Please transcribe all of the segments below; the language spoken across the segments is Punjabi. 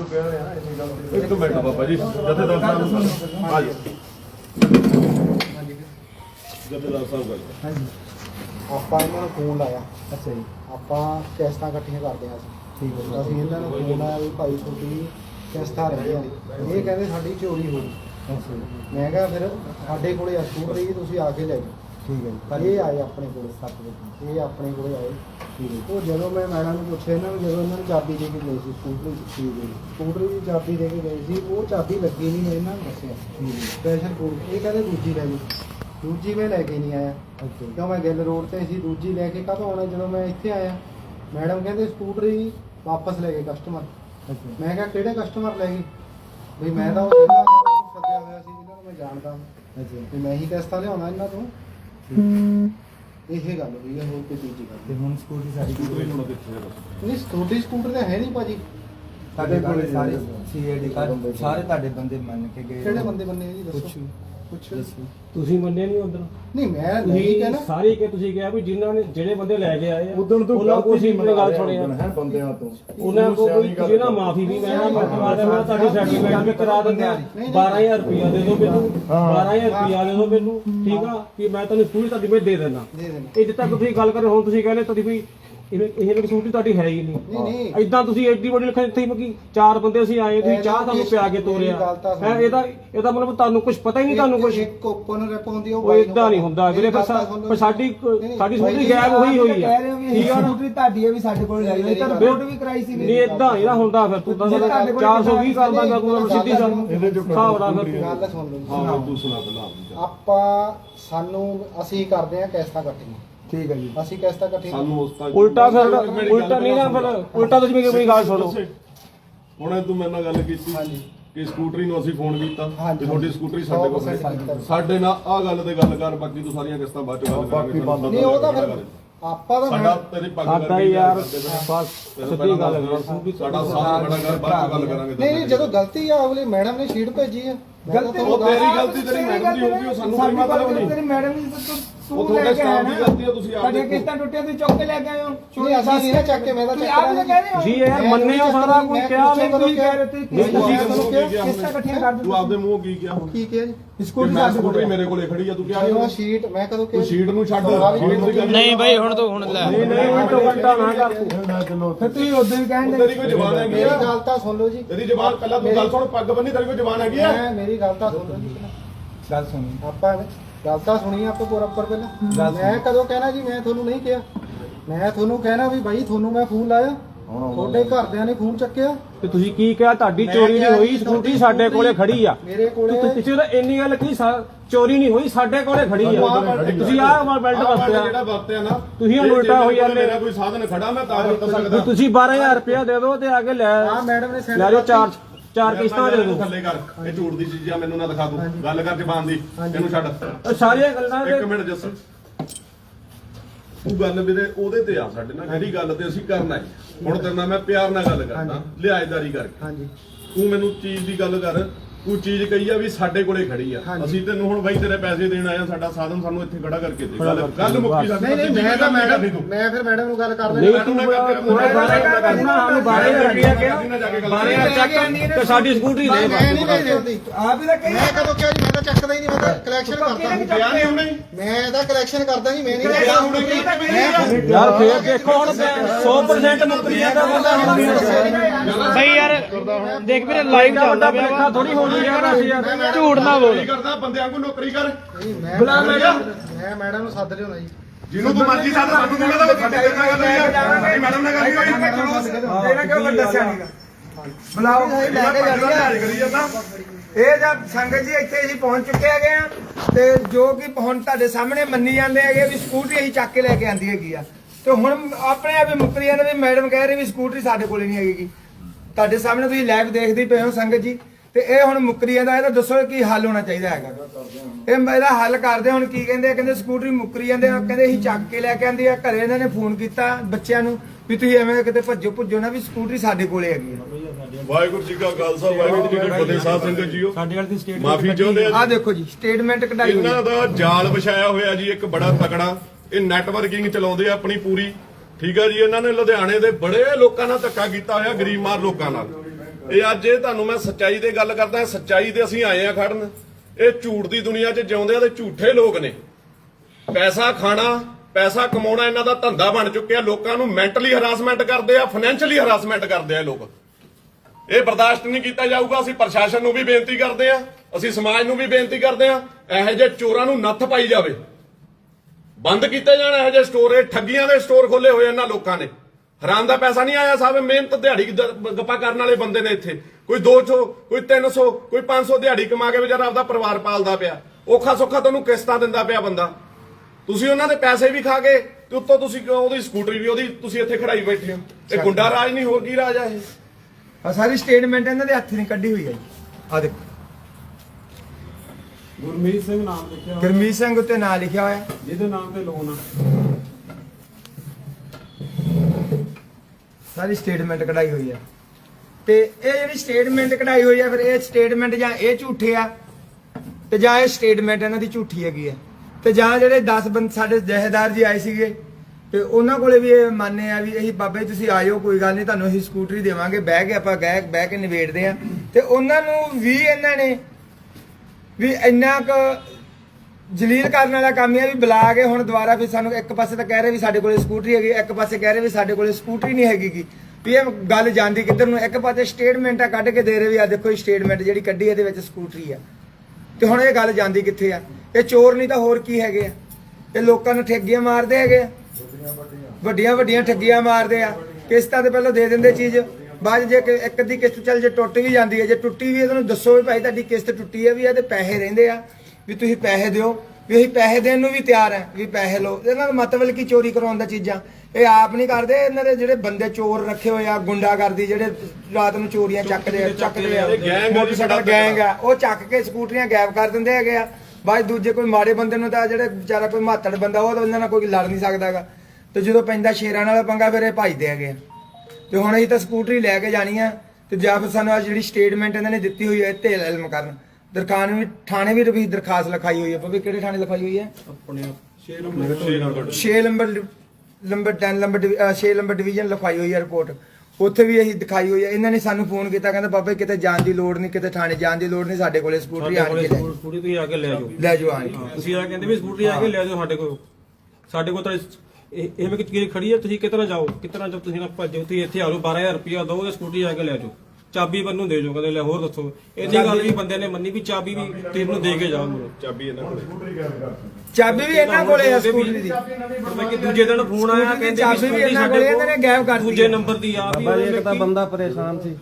ਇੱਕ ਮਿੰਟ ਬਾਬਾ ਜੀ ਜਥੇਦਾਰ ਸਾਹਿਬ ਆ ਜਾਓ ਜਥੇਦਾਰ ਸਾਹਿਬ ਗੱਲ ਹਾਂਜੀ। ਆਪਾਂ ਇਹਨਾਂ ਨੂੰ ਫੋਨ ਲਾਇਆ। ਅੱਛਾ ਜੀ। ਆਪਾਂ ਕਿਸ਼ਤਾਂ ਇਕੱਠੀਆਂ ਕਰਦੇ ਹਾਂ ਅਸੀਂ। ਠੀਕ ਹੈ ਅਸੀਂ ਇਹਨਾਂ ਨੂੰ ਫੋਨ ਆਇਆ ਵੀ ਭਾਈ ਤੁਹਾਡੀ ਕਿਸ਼ਤਾਂ ਰਹਿ ਗਈਆਂ ਇਹ ਕਹਿੰਦੇ ਸਾਡੀ ਚੋਰੀ ਹੋ ਗਈ ਅੱਛਾ ਜੀ। ਮੈਂ ਕਿਹਾ ਫਿਰ ਸਾਡੇ ਕੋਲੇ ਸਕੂਟਰ ਜੀ ਤੁਸੀਂ ਆ ਕੇ ਲੈ ਜਾਓ। ਠੀਕ ਹੈ ਜੀ। ਪਰ ਇਹ ਆਏ ਆਪਣੇ ਕੋਲੇ ਸੱਤ ਵਜੇ ਇਹ ਆਪਣੇ ਕੋਲੇ ਆਏ। ਠੀਕ ਹੈ ਉਹ ਜਦੋਂ ਮੈਂ ਮੈਡਮ ਨੂੰ ਪੁੱਛਿਆ ਇਹਨਾਂ ਨੂੰ ਜਦੋਂ ਇਹਨਾਂ ਨੂੰ ਚਾਬੀ ਦੇ ਕੇ ਗਏ ਸੀ ਸਕੂਟਰ ਠੀਕ ਹੈ ਜੀ। ਸਕੂਟਰ ਦੀ ਚਾਬੀ ਦੇ ਕੇ ਗਏ ਸੀ ਉਹ ਚਾਬੀ ਲੱਗੀ ਨਹੀਂ ਇਹਨਾਂ ਨੂੰ ਦੱਸਿਆ। ਠੀਕ ਹੈ ਸਪੈਸ਼ਲ ਕੋਡ ਇਹ ਕਹਿੰਦੇ ਦੂਜੀ ਲੈ ਜਾਓ ਦੂਜੀ ਮੈਂ ਲੈ ਕੇ ਨਹੀਂ ਆਇਆ। ਓਕੇ ਕਿਉਂ ਮੈਂ ਗਿੱਲ ਰੋਡ ਤੇ ਸੀ ਦੂਜੀ ਲੈ ਕੇ ਕਦੋਂ ਆਉਣਾ ਜਦੋਂ ਮੈਂ ਇੱਥੇ ਆਇਆ। ਮੈਡਮ ਕਹਿੰਦੇ ਸਕੂਟਰ ਹੀ ਵਾਪਸ ਲੈ ਗਏ ਕਸਟਮਰ ਅੱਛਾ ਮੈਂ ਕਿਹਾ ਕਿਹੜੇ ਕਸਟਮਰ ਲੈ ਗਏ? ਵੀ ਮੈਂ ਤਾਂ ਉਹ ਜਿਹੜਾ ਸੱਦਿਆ ਹੋਇਆ ਸੀ ਜਿਹਨਾਂ ਨੂੰ ਮੈਂ ਜਾਣਦਾ। ਅੱਛਾ ਵੀ ਮੈਂ ਹੀ ਕਿਸ਼ਤਾਂ ਲਿਆਉਣਾ ਇਹਨਾਂ ਤੋਂ। ਇਹ ਗੱਲ ਹੋਈ ਹੈ ਹੋਰ ਕੋਈ ਦੂਜੀ ਗੱਲ ਤੇ ਹੁਣ ਸਕੂਟੀ ਸਾਡੀ ਸਕੂਟਰ ਹੀ ਹੁਣ ਕਿੱਥੇ ਹੈ ਬਸ। ਨਹੀਂ ਤੁਹਾਡੀ ਸਕੂਟਰ ਤੇ ਹੈ ਨਹੀਂ ਭਾਜੀ। ਸਾਡੇ ਕੋਲ ਸਾਰੇ ਕਾਰਡ ਸਾਰੇ ਤੁਹਾਡੇ ਬੰਦੇ ਮੰਨ ਕੇ ਗਏ ਕਿਹੜੇ ਬੰਦੇ ਬੰਨੇ ਜੀ ਦੱਸੋ। ਕੁਛ ਤੁਸੀਂ ਮੰਨੇ ਨਹੀਂ ਉਦੋਂ ਨਹੀਂ ਮੈਂ ਨਹੀਂ ਤੁਸੀਂ ਕਹਿਣਾ। ਸਾਰੇ ਕਿ ਤੁਸੀਂ ਕਿਹਾ ਵੀ ਜਿਨ੍ਹਾਂ ਨੇ ਜਿਹੜੇ ਬੰਦੇ ਲੈ ਕੇ ਆਏ ਆ ਉਦੋਂ ਤੋਂ ਉਹਨਾਂ ਕੋਲ ਅਸੀਂ ਗਲਤੀ ਗੱਲ ਸੁਣਿਆ। ਹੈ ਬੰਦਿਆਂ ਤੋਂ। ਉਹਨਾਂ ਕੋਲ ਕੋਈ ਤੁਸੀਂ ਨਾ ਮਾਫੀ ਵੀ ਮੈਂ ਨਾ ਮੈਂ ਤੁਹਾਡੇ ਸਰਟੀਫਿਕੇਟ ਵੀ ਕਰਾ ਦਿੰਦੇ। ਆ 12000 ਰੁਪਇਆ ਦੇ ਦਿਓ ਮੈਨੂੰ। 12000 ਰੁਪਇਆ ਦੇ ਦਿਓ ਮੈਨੂੰ ਠੀਕ ਆ? ਕਿ ਮੈਂ ਤੁਹਾਨੂੰ ਪੂਰੀ ਤੁਹਾਡੀ ਮੈਂ ਦੇ ਦੇਣਾ ਦੇ ਦੇਣਾ ਇਹ ਜਿੱਦਾਂ ਤੁਸੀਂ ਗੱਲ ਕਰ ਰਹੇ ਹੋ ਤੁਸੀਂ ਕਹਿੰਦੇ ਤੁਹਾਡੀ ਵੀ ਇਹ ਇਹ ਲੋਕ ਸੂਟੀ ਤੁਹਾਡੀ ਹੈ ਹੀ ਨਹੀਂ, ਨਹੀਂ ਨਹੀਂ। ਐਦਾਂ ਤੁਸੀਂ ਐਡੀ ਵੱਡੀ ਲਿਖਾਈ ਇੱਥੇ ਮੱਕੀ ਚਾਰ ਬੰਦੇ ਅਸੀਂ ਆਏ ਤੁਸੀਂ ਚਾਹ ਤੁਹਾਨੂੰ ਪਿਆ ਕੇ ਤੋਰਿਆ। ਹੈ ਇਹਦਾ ਇਹਦਾ ਮਤਲਬ ਤੁਹਾਨੂੰ ਕੁਝ ਪਤਾ ਹੀ ਨਹੀਂ ਤੁਹਾਨੂੰ ਕੁਝ ਇੱਕ ਓਪਨ ਰੈਪ ਹੁੰਦੀ ਉਹ ਇਦਾਂ ਨਹੀਂ ਹੁੰਦਾ। ਵੀਰੇ ਫਿਰ ਸਾਡੀ ਸਾਡੀ ਸਕੂਟਰੀ ਗਾਇਬ ਹੋਈ ਹੋਈ ਹੋ। ਵੀ ਠੀਕ ਆ ਸਕੂਟਰੀ ਤੁਹਾਡੀ ਹੈ ਵੀ ਸਾਡੇ ਕੋਲ ਲੈ ਜਾਓ ਤਾਂ ਰਿਪੋਰਟ ਵੀ ਕਰਾਈ ਸੀ ਨਹੀਂ ਇਦਾਂ ਨਾ ਹੁੰਦਾ ਫਿਰ ਤੂੰ ਤਾਂ ਜੇ ਤੁਹਾਡੇ ਕੋਲ 420 ਕਰ ਦਾਂਗਾ ਤੂੰ ਸਿੱਧੀ ਸਾ ਇਹਦੇ ਚੋਂ ਹਿਸਾਬ ਨਾਲ ਫਿਰ ਗੱਲ ਸੁਣ ਲਓ। ਹਾਂ ਤੂੰ ਸੁਣਾ ਪਹਿਲਾਂ। ਆਪਾਂ ਸਾਨੂੰ ਅਸੀਂ ਕਰਦੇ ਆ ਕਿਸ਼ਤਾਂ ਇਕੱਠੀਆਂ ਠੀਕ ਹੈ ਜੀ ਅਸੀਂ ਕਿਸ਼ਤਾਂ ਇਕੱਠੀਆਂ ਸਾਨੂੰ ਉਸ ਤੱਕ ਉਲਟਾ ਫਿਰ ਉਲਟਾ ਨਹੀਂ ਨਾ ਫਿਰ ਉਲਟਾ ਤੁਸੀਂ ਮੇਰੀ ਮੇਰੀ ਗੱਲ ਸੁਣੋ ਹੁਣ ਤੂੰ ਮੇਰੇ ਨਾਲ ਗੱਲ ਕੀਤੀ ਹਾਂਜੀ। ਕਿ ਸਕੂਟਰੀ ਨੂੰ ਅਸੀਂ ਫੋਨ ਕੀਤਾ ਹਾਂਜੀ। ਤੇ ਤੁਹਾਡੀ ਸਕੂਟਰੀ ਸਾਡੇ ਕੋਲ 100% ਹੈ। ਸਾਡੇ ਨਾਲ ਆਹ ਗੱਲ ਤੇ ਗੱਲ ਕਰ ਬਾਕੀ ਤੂੰ ਸਾਰੀਆਂ ਕਿਸ਼ਤਾਂ ਬਾਅਦ ਚ ਗੱਲ ਸਾਨੂੰ ਨਹੀਂ ਉਹ ਤਾਂ ਫਿਰ ਆਪਾਂ ਤਾਂ ਸਾਡਾ ਤੇਰੀ ਪੱਗ ਸਾਡਾ ਕਰਕੇ ਯਾਰ। ਬਸ ਸਿੱਧੀ ਗੱਲ ਸਕੂਟਰੀ ਸਾਡਾ ਸਾਥ ਬੜਾ ਕਰ ਬਾਅਦ ਚ ਗੱਲ ਕਰਾਂਗੇ ਨਹੀਂ ਨਹੀਂ ਜਦੋਂ ਗਲਤੀ ਆ ਅਗਲੇ ਮੈਡਮ ਨੇ ਸ਼ੀਟ ਭੇਜੀ ਆ ਗਲਤੀ ਉਹ ਤੇਰੀ ਗਲਤੀ ਤੇਰੀ ਮੈਡਮ ਦੀ ਹੋਊਗੀ ਉਹ ਸਾਨੂੰ ਕੋਈ ਮਤਲਬ ਨਹੀਂ ਤੇਰੀ ਮੈਡਮ ਦੀ ਤੂੰ ਤੂੰ ਉਹ ਤੁਹਾਡੇ ਲੈ ਕੇ ਆਇਆ ਸਟਾਫ ਦੀ ਨਾ। ਗਲਤੀ ਆ ਤੁਸੀਂ ਆਪ ਤੁਹਾਡੀਆਂ ਦੇਖੋ ਕਿਸ਼ਤਾਂ ਟੁੱਟੀਆਂ ਤੁਸੀਂ ਚੁੱਕ ਕੇ ਲੈ ਕੇ ਆਏ ਹੋ। ਨਹੀਂ, ਅਸੀਂ ਨਹੀਂ ਨਾ ਚੱਕ ਕੇ, ਮੈਂ ਤਾਂ ਤੁਸੀਂ ਚੱਕ ਆਪ ਰਿਹਾ ਤਾਂ ਕਹਿ ਰਹੇ ਹੋ। ਜੀ ਯਾਰ ਮੈਂ ਮੰਨੇ ਹੋ ਕੋਈ ਸਾਰਾ ਮੈਂ ਕਿਹਾ ਨਹੀਂ ਤੁਸੀਂ ਕਿਹਾ? ਰਹੇ ਤੇ ਨਹੀਂ, ਤੁਸੀਂ ਦੱਸੋ ਕਿਹਾ? ਕੀ ਕਿਸ਼ਤਾਂ ਇਕੱਠੀਆਂ ਕਰ ਤੂੰ ਆਪਦੇ ਮੂੰਹ ਕੀ ਕਿਹਾ ਹੁਣ? ਕੀ ਕਿਹਾ ਜੀ ਕਿ ਸਕੂਟਰੀ ਮੈਂ ਸਕੂਟਰੀ ਮੇਰੇ ਕੋਲੇ ਖੜੀ ਆ ਤੂੰ ਕਿਹਾ ਜਦੋਂ ਸ਼ੀਟ ਮੈਂ ਕਦੋਂ ਤੂੰ ਕਿਹਾ ਸ਼ੀਟ ਨੂੰ ਛੱਡ। ਨਹੀਂ ਬਾਈ ਹੁਣ ਤੋਂ ਹੁਣ ਲੈ। ਨਹੀਂ ਨਹੀਂ ਉਲਟਾ ਉਲਟਾ ਨਾ ਕਰ ਤੂੰ ਨਾ ਫਿਰ ਤੁਸੀਂ ਉਦੋਂ ਵੀ ਕਹਿੰਦੇ ਤੇਰੀ ਕੋਈ ਜ਼ਬਾਨ ਹੈਗੀ ਮੇਰੀ ਆ ਗੱਲ ਤਾਂ ਸੁਣ ਲਓ ਜੀ। ਤੇਰੀ ਜ਼ਬਾਨ ਕੱਲਾ ਤੂੰ ਗੱਲ ਸੁਣ ਪੱਗ ਬੰਨੀ ਤੇਰੀ ਕੋਈ ਜ਼ਬਾਨ ਹੈਗੀ ਆ? ਮੈਂ ਮੇਰੀ ਗੱਲ ਤਾਂ ਸੁਣ ਲਓ ਜੀ। ਗੱਲ ਸੁਣੀ ਆਪਾਂ ਗੱਲ ਤਾਂ ਸੁਣੀ ਆਪਾਂ ਬਰਾਬਰ ਪਹਿਲਾਂ। ਮੈਂ ਕਦੋਂ ਕਹਿਣਾ ਜੀ ਮੈਂ ਤੁਹਾਨੂੰ ਨਹੀਂ ਕਿਹਾ। ਮੈਂ ਤੁਹਾਨੂੰ ਕਹਿਣਾ ਵੀ ਬਾਈ ਤੁਹਾਨੂੰ ਮੈਂ ਫੋਨ ਲਾਇਆ। ਤੁਹਾਡੇ ਘਰਦਿਆਂ ਨੇ ਫੋਨ ਚੱਕਿਆ। ਤੇ ਤੁਸੀਂ ਕੀ ਕਿਹਾ? ਤੁਹਾਡੀ ਚੋਰੀ ਨਹੀਂ ਹੋਈ ਸਕੂਟਰੀ ਸਾਡੇ ਕੋਲੇ ਖੜੀ ਆ। ਮੇਰੇ ਕੋਲੇ ਤੂੰ ਤੁਸੀਂ ਤਾਂ ਇੰਨੀ ਗੱਲ ਕੀ ਚੋਰੀ ਨਹੀਂ ਹੋਈ ਸਾਡੇ ਕੋਲੇ ਖੜੀ ਆ। ਤੁਸੀਂ ਆਹ ਵਾਲਾ ਬੈਲਟ ਵਰਤਿਆ। ਜਿਹੜਾ ਵਰਤਿਆ ਨਾ ਤੁਸੀਂ ਉਲਟਾ ਹੋਈ ਜਾਂਦੇ। ਮੇਰਾ ਕੋਈ ਸਾਧਨ ਖੜਾ ਮੈਂ ਤਾਂ ਵਰਤ ਸਕਦਾ। ਤੁਸੀਂ 12000 ਰੁਪਇਆ ਦੇ ਦਿਓ ਤੇ ਆ ਕੇ ਲੈ ਆ ਮੈਡਮ ਨੇ send ਲੈ ਜਾਓ ਚਾਰ ਕਰਤੀ। ਚਾਰ ਕਿਸ਼ਤਾਂ ਦੇ ਦਿਓ। ਥੱਲੇ ਕਰ ਇਹ ਝੂਠ ਦੀ ਚੀਜ਼ ਮੈਨੂੰ ਨਾ ਦਿਖਾ ਤੂੰ। ਗੱਲ ਕਰ ਜ਼ਬਾਨ ਦੀ ਇਹਨੂੰ ਛੱਡ। ਸਾਰੀਆਂ ਗੱਲਾਂ ਇੱਕ ਦੇ ਮਿੰਟ ਜੱਸ। ਤੂੰ ਗੱਲ ਵੀਰੇ ਉਹਦੇ ਤੇ ਆ ਸਾਡੇ ਨਾਲ ਜਿਹੜੀ ਗੱਲ ਤੇ ਅਸੀਂ ਕਰਨਾ ਹੈ। ਹੁਣ ਤੇਰੇ ਨਾਲ ਮੈਂ ਪਿਆਰ ਨਾਲ ਗੱਲ ਕਰਦਾ ਲਿਆਇਦਾਰੀ ਕਰਕੇ। ਹਾਂਜੀ। ਤੂੰ ਮੈਨੂੰ ਚੀਜ਼ ਦੀ ਗੱਲ ਕਰ ਤੂੰ ਚੀਜ਼ ਕਹੀ ਆ ਵੀ ਸਾਡੇ ਕੋਲੇ ਖੜੀ ਆ। ਅਸੀਂ ਤੈਨੂੰ ਹੁਣ ਬਾਈ ਤੇਰੇ ਪੈਸੇ ਦੇਣ ਆਏ ਆ ਸਾਡਾ ਸਾਧਨ ਸਾਨੂੰ ਇੱਥੇ ਖੜਾ ਕਰਕੇ ਦੇ। ਗੱਲ ਗੱਲ ਮੁੱਕੀ ਸਾਡੀ ਨਹੀਂ ਨਹੀਂ ਮੈਂ ਤਾਂ ਮੈਡਮ ਮੈਂ ਫਿਰ ਮੈਡਮ ਨੂੰ ਗੱਲ ਕਰ ਨਹੀਂ ਲੈਣਾ ਤੂੰ ਪੂਰਾ ਬਾਰੇ ਸਾਨੂੰ 12000 ਰੁਪਇਆ ਕਿਹਾ 12000 ਚੱਕ ਤੇ ਸਾਡੀ ਸਕੂਟਰੀ ਦੇ ਮੈਂ ਨਹੀਂ ਭੇਜ ਦਿੰਦੀ ਆਪ ਹੀ ਤਾਂ ਕਹੀ। ਮੈਂ ਕਦੋਂ ਕਿਹਾ ਜੀ ਮੈਂ ਤਾਂ ਚੱਕਦਾ ਹੀ ਨਹੀਂ ਮੈਂ ਤਾਂ ਕਲੈਕਸ਼ਨ ਕਰਦਾ। ਵਿਆਹ ਨਹੀਂ ਹੋਣਾ ਮੈਂ ਤਾਂ ਕਲੈਕਸ਼ਨ ਕਰਦਾ ਜੀ ਮੈਂ ਨਹੀਂ ਵਿਆਹ ਹੋਣਾ ਯਾਰ ਫੇਰ ਦੇਖੋ ਹੁਣ 100% ਮੁਕਰੀਆਂ ਦਾ ਬੰਦਾ ਹੁਣ ਬਾਈ ਯਾਰ ਦੇਖ ਵੀਰੇ ਲਾਈਵ ਚੱਲਦਾ ਪਿਆ ਥੋੜੀ ਹੋਣੀ ਯਾਰ ਝੂਠ ਨਾ ਬੋਲ। ਕੀ ਕਰਦਾ ਬੰਦਿਆਂ ਨੂੰ ਨੌਕਰੀ ਕਰ। ਨਹੀਂ ਮੈਂ ਬੁਲਾ ਮੈਡਮ। ਮੈਂ ਮੈਡਮ ਨੂੰ ਸੱਦ ਲਿਆਉਣਾ ਜੀ। ਜਿਹਨੂੰ ਤੂੰ ਮਰਜ਼ੀ ਸਾਧ ਸਾਨੂੰ ਨਹੀਂ ਪਤਾ ਸਾਡੇ ਤੇਰੇ ਨਾਲ ਗੱਲ ਹੋਈ ਆ ਸਾਡੀ ਮੈਡਮ ਨਾਲ ਗੱਲ ਹੋਈ ਆ ਇਹਨਾਂ ਕਿਉਂ ਮੈਂ ਦੱਸਿਆ ਨਹੀਂਗਾ ਬੁਲਾਓ। ਲੈ ਕੇ ਜਾਣੀ ਆ ਕਰੀ ਜਾਂਦਾ। ਇਹ ਜਦ ਸੰਗਤ ਜੀ ਇੱਥੇ ਅਸੀਂ ਪਹੁੰਚ ਚੁੱਕੇ ਹੈਗੇ ਆ ਤੇ ਜੋ ਕਿ ਹੁਣ ਤੁਹਾਡੇ ਸਾਹਮਣੇ ਮੰਨੀ ਜਾਂਦੇ ਹੈਗੇ ਵੀ ਸਕੂਟਰੀ ਅਸੀਂ ਚੱਕ ਕੇ ਲੈ ਕੇ ਆਂਦੀ ਹੈਗੀ ਆ। ਤੇ ਹੁਣ ਆਪਣੇ ਆਪ ਹੀ ਮੁੱਕਰੀ ਜਾਂਦੇ ਵੀ ਮੈਡਮ ਕਹਿ ਰਹੀ ਵੀ ਸਕੂਟਰੀ ਸਾਡੇ ਕੋਲੇ ਨਹੀਂ ਹੈਗੀ ਤੁਹਾਡੇ ਸਾਹਮਣੇ ਤੁਸੀਂ ਲਾਈਵ ਦੇਖਦੇ ਪਏ ਹੋ ਸੰਗਤ ਜੀ। ਤੇ ਇਹ ਹੁਣ ਮੁੱਕਰੀ ਜਾਂਦਾ ਇਹਦਾ ਦੱਸੋ ਕੀ ਹੱਲ ਹੋਣਾ ਚਾਹੀਦਾ ਹੈਗਾ। ਇਹ ਇਹਦਾ ਹੱਲ ਕਰਦੇ ਹੁਣ ਕੀ ਕਹਿੰਦੇ ਆ? ਕਹਿੰਦੇ ਸਕੂਟਰੀ ਮੁੱਕਰੀ ਜਾਂਦੇ ਆ ਕਹਿੰਦੇ ਅਸੀਂ ਚੱਕ ਕੇ ਲੈ ਕੇ ਆਂਦੀ ਆ। ਘਰੇ ਇਹਨਾਂ ਨੇ ਫੋਨ ਕੀਤਾ ਬੱਚਿਆਂ ਨੂੰ ਵੀ ਤੁਸੀਂ ਐਵੇਂ ਕਿਤੇ ਭੱਜੋ ਭੁੱਜੋ ਨਾ ਵੀ ਸਕੂਟਰੀ ਸਾਡੇ ਕੋਲੇ ਹੈਗੀ ਆ। ਵਾਹਿਗੁਰੂ ਜੀ ਕਾ ਖਾਲਸਾ ਵਾਹਿਗੁਰੂ ਜੀ ਕੀ ਫਤਿਹ। ਸਾਧ ਸੰਗਤ ਜੀਓ ਸਾਡੇ ਵਾਲੀ ਦੀ ਸਟੇਟ ਮਾਫੀ ਚਾਹੁੰਦੇ ਆ ਆਹ ਦੇਖੋ ਜੀ ਸਟੇਟਮੈਂਟ ਕਢਾਈ ਇਹਨਾਂ ਦਾ ਜਾਲ ਵਿਛਾਇਆ ਹੋਇਆ ਜੀ ਇੱਕ ਬੜਾ ਤਕੜਾ। ਇਹ ਨੈਟਵਰਕਿੰਗ ਚਲਾਉਂਦੇ ਆ ਆਪਣੀ ਪੂਰੀ। ਠੀਕ ਆ ਜੀ ਇਹਨਾਂ ਨੇ ਲੁਧਿਆਣੇ ਦੇ ਬੜੇ ਲੋਕਾਂ ਨਾਲ ਧੱਕਾ ਕੀਤਾ ਹੋਇਆ ਗਰੀਬ ਮਾਰ ਲੋਕਾਂ ਨਾਲ। ਇਹ ਅੱਜ ਇਹ ਤੁਹਾਨੂੰ ਮੈਂ ਸੱਚਾਈ ਦੇ ਗੱਲ ਕਰਦਾ ਸੱਚਾਈ ਤੇ ਅਸੀਂ ਆਏ ਆ ਖੜਨ। ਇਹ ਝੂਠ ਦੀ ਦੁਨੀਆ 'ਚ ਜਿਉਂਦੇ ਆ ਤੇ ਝੂਠੇ ਲੋਕ ਨੇ। ਪੈਸਾ ਖਾਣਾ, ਪੈਸਾ ਕਮਾਉਣਾ ਇਹਨਾਂ ਦਾ ਧੰਦਾ ਬਣ ਚੁੱਕਿਆ। ਲੋਕਾਂ ਨੂੰ ਮੈਂਟਲੀ ਹਰਾਸਮੈਂਟ ਕਰਦੇ ਆ, ਫਾਈਨੈਂਸ਼ਲੀ ਹਰਾਸਮੈਂਟ ਕਰਦੇ ਆ ਲੋਕ। ਇਹ ਬਰਦਾਸ਼ਤ ਨਹੀਂ ਕੀਤਾ ਜਾਊਗਾ, ਅਸੀਂ ਪ੍ਰਸ਼ਾਸਨ ਨੂੰ ਵੀ ਬੇਨਤੀ ਕਰਦੇ ਆ, ਅਸੀਂ ਸਮਾਜ ਨੂੰ ਵੀ ਬੇਨਤੀ ਕਰਦੇ ਆ, ਇਹੋ ਜਿਹੇ ਚੋਰਾਂ ਨੂੰ ਨੱਥ ਪਾਈ ਜਾਵੇ। ਬੰਦ ਕੀਤੇ ਜਾਣ ਇਹੋ ਜਿਹੇ ਸਟੋਰ, ਇਹ ਠੱਗੀਆਂ ਦੇ ਸਟੋਰ ਖੋਲੇ ਹੋਏ ਇਹਨਾਂ ਲੋਕਾਂ ਨੇ। ਹਰਾਮ ਦਾ ਪੈਸਾ ਨਹੀਂ ਆਇਆ ਸਾਹਿਬ ਮਿਹਨਤ ਦਿਹਾੜੀ ਗੱਪਾ ਕਰਨ ਵਾਲੇ ਬੰਦੇ ਨੇ ਇੱਥੇ। ਕੋਈ 200 ਕੋਈ 300 ਕੋਈ 500 ਦਿਹਾੜੀ ਕਮਾ ਕੇ ਵਿਚਾਰਾ ਆਪਦਾ ਪਰਿਵਾਰ ਪਾਲਦਾ ਪਿਆ। ਔਖਾ ਸੌਖਾ ਤੁਹਾਨੂੰ ਕਿਸ਼ਤਾਂ ਦਿੰਦਾ ਪਿਆ ਬੰਦਾ। ਤੁਸੀਂ ਉਹਨਾਂ ਦੇ ਪੈਸੇ ਵੀ ਖਾ ਗਏ ਤੇ ਉੱਤੋਂ ਤੁਸੀਂ ਉਹਦੀ ਸਕੂਟਰੀ ਵੀ ਉਹਦੀ ਤੁਸੀਂ ਇੱਥੇ ਖੜਾਈ ਬੈਠੇ ਹੋ। ਇਹ ਗੁੰਡਾ ਰਾਜ ਨਹੀਂ ਹੋਰ ਕੀ ਰਾਜ ਆ ਇਹ? ਆ ਸਾਰੀ ਸਟੇਟਮੈਂਟ ਇਹਨਾਂ ਦੇ ਹੱਥ ਨਹੀਂ ਕੱਢੀ ਹੋਈ ਹੈ ਜੀ। ਆ ਦੇਖੋ। ਗੁਰਮੀਤ ਸਿੰਘ ਨਾਮ ਲਿਖਿਆ ਹੋਇਆ, ਗੁਰਮੀਤ ਸਿੰਘ ਉੱਤੇ ਨਾਂ ਲਿਖਿਆ ਹੋਇਆ। ਜਿਹਦੇ ਨਾਮ ਤੇ ਲੋਨ ਆ। ਸਾਰੀ ਸਟੇਟਮੈਂਟ ਕਢਾਈ ਹੋਈ ਹੈ ਤੇ ਇਹ ਜਿਹੜੀ ਸਟੇਟਮੈਂਟ ਕਢਾਈ ਹੋਈ ਹੈ ਫਿਰ ਇਹ ਸਟੇਟਮੈਂਟ ਜਾਂ ਇਹ ਝੂਠੇ ਆ, ਤੇ ਜਾਂ ਇਹ ਸਟੇਟਮੈਂਟ ਇਹਨਾਂ ਦੀ ਝੂਠੀ ਹੈਗੀ ਆ। ਤੇ ਜਾਂ ਜਿਹੜੇ 10 ਬੰਦ ਸਾਡੇ ਜਹੇਦਾਰ ਜੀ ਆਏ ਸੀਗੇ, ਤੇ ਉਹਨਾਂ ਕੋਲੇ ਵੀ ਇਹ ਮੰਨੇ ਆ ਵੀ ਅਸੀਂ ਬਾਬੇ ਤੁਸੀਂ ਆਇਓ, ਕੋਈ ਗੱਲ ਨਹੀਂ, ਤੁਹਾਨੂੰ ਅਸੀਂ ਸਕੂਟਰੀ ਦੇਵਾਂਗੇ, ਬਹਿ ਕੇ ਆਪਾਂ ਗਏ ਬਹਿ ਕੇ ਨਿਬੇੜਦੇ ਆ। ਤੇ ਉਹਨਾਂ ਨੂੰ ਵੀ ਇਹਨਾਂ ਨੇ ਵੀ ਇੰਨਾ ਕੁ ਜਲੀਲ ਕਰਨ ਵਾਲਾ ਕੰਮ ਇਹ ਆ ਵੀ ਬੁਲਾ ਕੇ ਹੁਣ ਦੁਬਾਰਾ ਫਿਰ ਸਾਨੂੰ ਇੱਕ ਪਾਸੇ ਤਾਂ ਕਹਿ ਰਹੇ ਵੀ ਸਾਡੇ ਕੋਲੇ ਸਕੂਟਰੀ ਹੈਗੀ, ਇੱਕ ਪਾਸੇ ਕਹਿ ਰਹੇ ਵੀ ਸਾਡੇ ਕੋਲੇ ਸਕੂਟਰੀ ਨਹੀਂ ਹੈਗੀ ਗੀ। ਵੀ ਇਹ ਗੱਲ ਜਾਂਦੀ ਕਿੱਧਰ ਨੂੰ, ਇੱਕ ਪਾਸੇ ਸਟੇਟਮੈਂਟਾਂ ਕੱਢ ਕੇ ਦੇ ਰਹੇ ਵੀ ਆ ਦੇਖੋ ਇਹ ਸਟੇਟਮੈਂਟ ਜਿਹੜੀ ਕੱਢੀ ਇਹਦੇ ਵਿੱਚ ਸਕੂਟਰੀ ਆ। ਤੇ ਹੁਣ ਇਹ ਗੱਲ ਜਾਂਦੀ ਕਿੱਥੇ ਆ? ਇਹ ਚੋਰ ਨਹੀਂ ਤਾਂ ਹੋਰ ਕੀ ਹੈਗੇ ਆ? ਇਹ ਲੋਕਾਂ ਨੂੰ ਠੱਗੀਆਂ ਮਾਰਦੇ ਹੈਗੇ ਆ? ਵੱਡੀਆਂ ਵੱਡੀਆਂ ਠੱਗੀਆਂ ਮਾਰਦੇ ਆ। ਕਿਸ਼ਤਾਂ ਤੇ ਪਹਿਲਾਂ ਦੇ ਦਿੰਦੇ ਚੀਜ਼। ਬਾਅਦ ਜੇ ਇੱਕ ਅੱਧੀ ਕਿਸ਼ਤ ਚੱਲ ਜੇ ਟੁੱਟ ਵੀ ਜਾਂਦੀ ਹੈ ਜੇ ਟੁੱਟੀ ਵੀ ਹੈ ਤੁਹਾਨੂੰ ਦੱਸੋ ਵੀ ਭਾਈ ਤੁਹਾਡੀ ਕਿਸ਼ਤ ਟੁੱਟੀ ਹੈ ਵੀ ਆ ਤੇ ਪੈਸੇ ਰਹਿੰਦੇ ਆ। ਵੀ ਤੁਸੀਂ ਪੈਸੇ ਦਿਓ ਵੀ ਅਸੀਂ ਪੈਸੇ ਦੇਣ ਨੂੰ ਵੀ ਤਿਆਰ ਆ ਵੀ ਪੈਸੇ ਲਓ। ਇਹਨਾਂ ਦਾ ਮਤਲਬ ਕੀ ਚੋਰੀ ਕਰਾਉਣ ਦਾ ਚੀਜ਼ਾਂ। ਇਹ ਆਪ ਨਹੀਂ ਕਰਦੇ ਇਹਨਾਂ ਦੇ ਜਿਹੜੇ ਬੰਦੇ ਚੋਰ ਰੱਖੇ ਹੋਏ ਆ ਗੁੰਡਾਗਰਦੀ ਜਿਹੜੇ ਰਾਤ ਨੂੰ ਚੋਰੀਆਂ ਚੱਕਦੇ ਆ ਚੱਕਦੇ ਆ। ਮੋਟਰਸਾਈਕਲ ਗੈਂਗ ਆ। ਉਹ ਚੱਕ ਕੇ ਸਕੂਟਰੀਆਂ ਗਾਇਬ ਕਰ ਦਿੰਦੇ ਹੈਗੇ ਆ। ਬਾਅਦ ਦੂਜੇ ਕੋਈ ਮਾੜੇ ਬੰਦੇ ਨੂੰ ਤਾਂ ਜਿਹੜੇ ਵਿਚਾਰਾ ਕੋਈ ਮਾਤੜ ਬੰਦਾ ਉਹ ਤਾਂ ਉਹਨਾਂ ਨਾਲ ਕੋਈ ਲੜ ਨਹੀਂ ਸਕਦਾਗਾ ਤੇ ਜਦੋਂ ਪੈਂਦਾ ਸ਼ੇਰਾਂ ਨਾਲ ਪੰਗਾ ਫਿਰ ਇਹ ਭਜਦੇ ਹੈਗੇ ਤੇ ਹੁਣ ਅਸੀਂ ਤਾਂ ਸਕੂਟਰੀ ਲੈ ਕੇ ਜਾਣੀ ਆ ਤੇ ਜਾਂ ਫਿਰ ਸਾਨੂੰ ਆ ਜਿਹੜੀ ਸਟੇਟਮੈਂਟ ਇਹਨਾਂ ਨੇ ਦਿੱਤੀ ਹੋਈ ਹੈ ਤੇ ਇਲਮ ਕਰਨ। ਦਰਖਾਨ ਵੀ ਥਾਣੇ ਵੀ ਵੀ ਦਰਖਾਸਤ ਲਿਖਾਈ ਹੋਈ ਹੈ। ਪਵੇ ਕਿਹੜੇ ਥਾਣੇ ਲਿਖਾਈ ਹੋਈ ਹੈ? ਆਪਣੇ 6 number 6 number number 10 number 6 number division ਲਿਖਾਈ ਹੋਈ ਹੈ ਰਿਪੋਰਟ। ਉੱਥੇ ਵੀ ਅਸੀਂ ਦਿਖਾਈ ਹੋਈ ਹੈ। ਇਹਨਾਂ ਨੇ ਸਾਨੂੰ ਫੋਨ ਕੀਤਾ ਕਹਿੰਦਾ ਬਾਬਾ ਕਿਤੇ ਜਾਣ ਦੀ ਲੋੜ ਨਹੀਂ ਕਿਤੇ ਥਾਣੇ ਜਾਣ ਦੀ ਲੋੜ ਨਹੀਂ ਸਾਡੇ ਕੋਲੇ ਸਕੂਟਰੀ ਆਣ ਕੇ ਲੈ ਸਕੂਟਰੀ ਤੁਸੀਂ ਆ ਕੇ ਲੈ ਜਾਓ। ਲੈ ਜਾਓ ਆਣ ਕੇ। ਤੁਸੀਂ ਆ ਕਹਿੰਦੇ ਵੀ ਸਕੂਟਰੀ ਆ ਕੇ ਲੈ ਜਾਓ ਸਾਡੇ ਕੋਲ। ਸਾਡੇ ਕੋਲ ਤਾਂ ਇਹ ਐਵੇਂ ਕਿ ਖੜੀ ਹੈ ਤੁਸੀਂ ਕਿਤਨਾ ਜਾਓ? ਕਿਤਨਾ ਜਾਓ ਤੁਸੀਂ ਨਾ ਭੱਜੋ ਤੁਸੀਂ ਇੱਥੇ ਆ ਲਓ 12000 ਰੁਪਇਆ ਦਿਓ ਤੇ ਸਕੂਟਰੀ ਆ ਕੇ ਲੈ ਜਾਓ। ਚਾਬੀ ਬੰਨੂ ਦੇ ਜਾਓ ਕਹਿੰਦੇ ਲੈ ਹੋਰ ਦੱਸੋ। ਇਹਦੀ ਗੱਲ ਵੀ ਬੰਦੇ ਨੇ ਮੰਨੀ ਵੀ ਚਾਬੀ ਵੀ ਤੈਨੂੰ ਦੇ ਕੇ ਜਾਓ ਮੈਨੂੰ ਚਾਬੀ ਇਹਨਾਂ ਕੋਲੇ। ਚਾਬੀ ਵੀ ਇਹਨਾਂ ਕੋਲੇ ਆ ਸਕੂਟਰੀ ਦੀ। ਮੈਂ ਕਿ ਦੂਜੇ ਦਿਨ ਫੋਨ ਆਇਆ ਕਹਿੰਦੇ ਚਾਬੀ ਵੀ ਇਹਨਾਂ ਕੋਲੇ ਇਹਨਾਂ ਨੇ ਗਾਇਬ ਕਰਤੀ ਦੂਜੇ ਨੰਬਰ ਦੀ ਆ ਵੀ ਬਾਬਾ ਜੀ ਇੱਕ ਤਾਂ ਬੰਦਾ ਪਰੇਸ਼ਾਨ ਸੀ।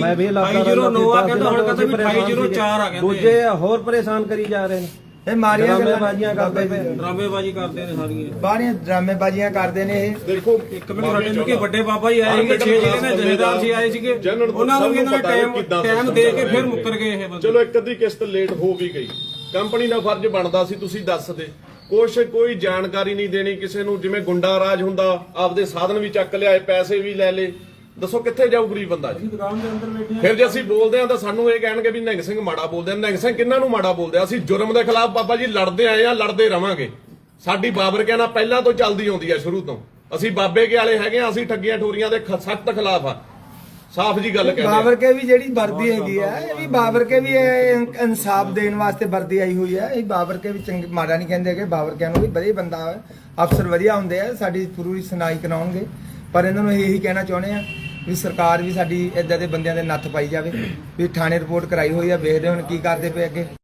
ਮੈਂ ਵੀ ਲੱਗਾ ਅਠਾਈ ਜ਼ੀਰੋ ਨੌ ਆ ਕਹਿੰਦਾ ਹੁਣ ਕਹਿੰਦਾ ਵੀ ਅਠਾਈ ਜ਼ੀਰੋ ਚਾਰ ਆ ਕਹਿੰਦੇ। ਦੂਜੇ ਹੋਰ ਪਰੇਸ਼ਾਨ ਕਰੀ ਜਾ ਰਹੇ ਨੇ। ਇਹ ਮਾਰੀਆਂ ਡਰਾਮੇ ਗੱਲਾਂ ਬਾਜ਼ੀਆਂ ਕਰਦੇ ਪਏ ਡਰਾਮੇਬਾਜ਼ੀ ਕਰਦੇ ਨੇ ਸਾਰੀਆਂ। ਬਾਹਰੀਆਂ ਡਰਾਮੇਬਾਜ਼ੀਆਂ ਕਰਦੇ ਨੇ ਇਹ। ਦੇਖੋ ਇੱਕ ਮਿੰਟ ਸਾਡੇ ਨੂੰ ਕਿ ਵੱਡੇ ਬਾਬਾ ਜੀ ਆਏ ਸੀਗੇ 6 ਜ਼ਿਲ੍ਹੇ ਦੇ ਜਥੇਦਾਰ ਸੀ ਆਏ ਸੀਗੇ। ਨੂੰ ਉਹਨਾਂ ਨੂੰ ਇਹਨਾਂ ਨੇ ਟਾਈਮ ਟਾਈਮ ਦੇ ਕੇ ਫਿਰ ਮੁੱਕਰ ਗਏ ਇਹ ਬੰਦੇ। ਚਲੋ ਇੱਕ ਅੱਧੀ ਕਿਸ਼ਤ ਲੇਟ ਹੋ ਵੀ ਗਈ। ਕੰਪਨੀ ਦਾ ਫਰਜ਼ ਬਣਦਾ ਸੀ ਤੁਸੀਂ ਦੱਸ ਦੇ। ਕੁਛ ਕੋਈ ਜਾਣਕਾਰੀ ਨਹੀਂ ਦੇਣੀ ਕਿਸੇ ਨੂੰ ਜਿਵੇਂ ਗੁੰਡਾ ਰਾਜ ਹੁੰਦਾ ਆਪਦੇ ਸਾਧਨ ਵੀ ਚੱਕ ਲਿਆਏ ਪੈਸੇ ਵੀ ਲੈ ਲੇ ਦੱਸੋ ਕਿੱਥੇ ਜਾਊ ਗਰੀਬ ਬੰਦਾ ਜੀ? ਦੁਕਾਨ ਦੇ ਅੰਦਰ ਬੈਠੇ ਫਿਰ ਜੇ ਅਸੀਂ ਬੋਲਦੇ ਹਾਂ ਤਾਂ ਸਾਨੂੰ ਇਹ ਕਹਿਣਗੇ ਵੀ ਨਿਹੰਗ ਸਿੰਘ ਮਾੜਾ ਬੋਲਦੇ ਆ। ਨਿਹੰਗ ਸਿੰਘ ਕਿੰਨਾਂ ਨੂੰ ਮਾੜਾ ਬੋਲਦੇ ਆ? ਅਸੀਂ ਜੁਰਮ ਦੇ ਖਿਲਾਫ ਬਾਬਾ ਜੀ ਲੜਦੇ ਆਏ ਆ ਲੜਦੇ ਰਵਾਂਗੇ। ਸਾਡੀ ਬਾਬਰ ਕਹਿਣਾ ਪਹਿਲਾਂ ਤੋਂ ਚੱਲਦੀ ਆਉਂਦੀ ਆ ਸ਼ੁਰੂ ਤੋਂ। ਅਸੀਂ ਬਾਬੇ ਕੇ ਵਾਲੇ ਹੈਗੇ ਆ ਅਸੀਂ ਠੱਗੀਆਂ ਠੋਰੀਆਂ ਦੇ ਸਖਤ ਖਿਲਾਫ ਆ। ਸਾਫ਼ ਜੀ ਗੱਲ ਕਹਿੰਦੇ ਆ। ਬਾਬਰ ਕੇ ਵੀ ਜਿਹੜੀ ਵਰਦੀ ਹੈਗੀ ਆ ਇਹ ਵੀ ਬਾਬਰ ਕੇ ਵੀ ਇਨਸਾਫ ਦੇਣ ਵਾਸਤੇ ਵਰਦੀ ਆਈ ਹੋਈ ਹੈ ਇਹ ਬਾਬਰ ਕੇ ਵੀ ਚੰਗੀ ਮਾੜਾ ਨਹੀਂ ਕਹਿੰਦੇ ਕਿ ਬਾਬਰ ਕੇ ਨੂੰ ਵੀ ਵਧੀਆ ਬੰਦਾ ਹੈ ਅਫਸਰ ਵਧੀਆ ਹੁੰਦੇ ਆ ਸਾਡੀ ਪੂਰੀ ਸੁਣਾਈ ਕਰਾਉਣਗੇ। ਪਰ ਇਹਨਾਂ ਨੂੰ ਇਹੀ ਕਹਿਣਾ ਚਾਹੁੰਦੇ ਆ ਵੀ ਸਰਕਾਰ ਵੀ ਸਾਡੀ ਇਦਾਂ ਦੇ ਬੰਦਿਆਂ ਦੇ ਨੱਥ ਪਾਈ ਜਾਵੇ, ਵੀ ਥਾਣੇ ਰਿਪੋਰਟ ਕਰਾਈ ਹੋਈ ਆ, ਵੇਖਦੇ ਹੁਣ ਕੀ ਕਰਦੇ ਪਏ ਅੱਗੇ।